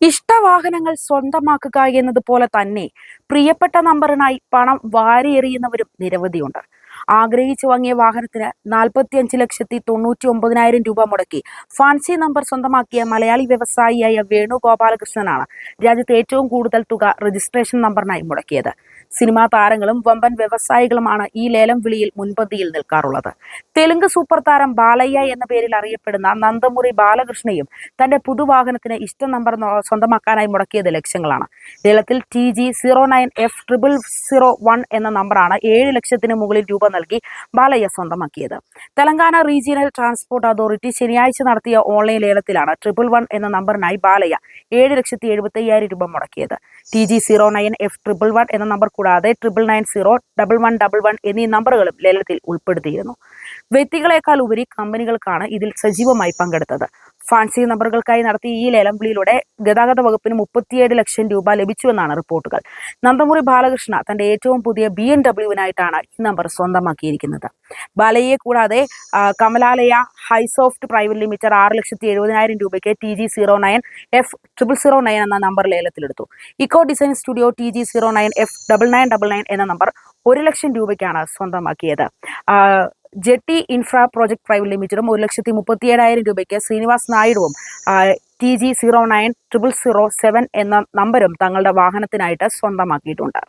ഇഷ്ടവാഹനങ്ങൾ സ്വന്തമാക്കുക എന്നതുപോലെ തന്നെ പ്രിയപ്പെട്ട നമ്പറിനായി പണം വാരിയെറിയുന്നവരും നിരവധിയുണ്ട്. ആഗ്രഹിച്ചു വാങ്ങിയ വാഹനത്തിന് നാൽപ്പത്തിയഞ്ച് ലക്ഷത്തി തൊണ്ണൂറ്റി ഒമ്പതിനായിരം രൂപ മുടക്കി. ഫാൻസി നമ്പർ സ്വന്തമാക്കിയ മലയാളി വ്യവസായിയായ വേണു ഗോപാലകൃഷ്ണനാണ് രാജ്യത്ത് ഏറ്റവും കൂടുതൽ തുക രജിസ്ട്രേഷൻ നമ്പറിനായി മുടക്കിയത്. സിനിമാ താരങ്ങളും വമ്പൻ വ്യവസായികളുമാണ് ഈ ലേലം വിളിയിൽ മുൻപന്തിയിൽ നിൽക്കാറുള്ളത്. തെലുങ്ക് സൂപ്പർ താരം ബാലയ്യ എന്ന പേരിൽ അറിയപ്പെടുന്ന നന്ദമുറി ബാലകൃഷ്ണയും തന്റെ പുതുവാഹനത്തിന് ഇഷ്ട നമ്പർ സ്വന്തമാക്കാനായി മുടക്കിയത് ലക്ഷ്യങ്ങളാണ്. ലേലത്തിൽ T G zero nine F triple zero one എന്ന നമ്പറാണ് ഏഴ് ലക്ഷത്തിന് മുകളിൽ രൂപ നൽകി ബാലയ്യ സ്വന്തമാക്കിയത്. തെലങ്കാന റീജിയണൽ ട്രാൻസ്പോർട്ട് അതോറിറ്റി ശനിയാഴ്ച നടത്തിയ ഓൺലൈൻ ലേലത്തിലാണ് ട്രിപ്പിൾ വൺ എന്ന നമ്പറിനായി ബാലയ്യ ഏഴ് ലക്ഷത്തി എഴുപത്തി അയ്യായിരം രൂപ മുടക്കിയത്. T G zero nine F triple one എന്ന നമ്പർ കൂടാതെ triple nine zero double one double one എന്നീ നമ്പറുകളും ലേലത്തിൽ ഉൾപ്പെടുത്തിയിരുന്നു. വ്യക്തികളെക്കാൾ ഉപരി കമ്പനികൾക്കാണ് ഇതിൽ സജീവമായി പങ്കെടുത്തത്. ഫാൻസി നമ്പറുകൾക്കായി നടത്തിയ ഈ ലേലം വിളിയിലൂടെ ഗതാഗത വകുപ്പിന് മുപ്പത്തിയേഴ് ലക്ഷം രൂപ ലഭിച്ചുവെന്നാണ് റിപ്പോർട്ടുകൾ. നന്ദമുറി ബാലകൃഷ്ണ തന്റെ ഏറ്റവും പുതിയ ബി എം ഡബ്ല്യുവിനായിട്ടാണ് ഈ നമ്പർ സ്വന്തമാക്കിയിരിക്കുന്നത്. ബാലയെ കൂടാതെ കമലാലയ ഹൈസോഫ്റ്റ് പ്രൈവറ്റ് ലിമിറ്റഡ് ആറ് ലക്ഷത്തി എഴുപതിനായിരം രൂപയ്ക്ക് T G zero nine F triple zero nine എന്ന number ലേലത്തിലെടുത്തു. Eco design studio T G zero nine F double nine double nine എന്ന നമ്പർ ഒരു ലക്ഷം രൂപയ്ക്കാണ് സ്വന്തമാക്കിയത്. ജെട്ടി ഇൻഫ്രാ പ്രോജക്ട് പ്രൈവറ്റ് ലിമിറ്റഡും ഒരു ലക്ഷത്തി മുപ്പത്തി ഏഴായിരം രൂപയ്ക്ക് ശ്രീനിവാസ് നായിഡുവും T G zero nine triple zero seven എന്ന നമ്പരും തങ്ങളുടെ വാഹനത്തിനായിട്ട് സ്വന്തമാക്കിയിട്ടുണ്ട്.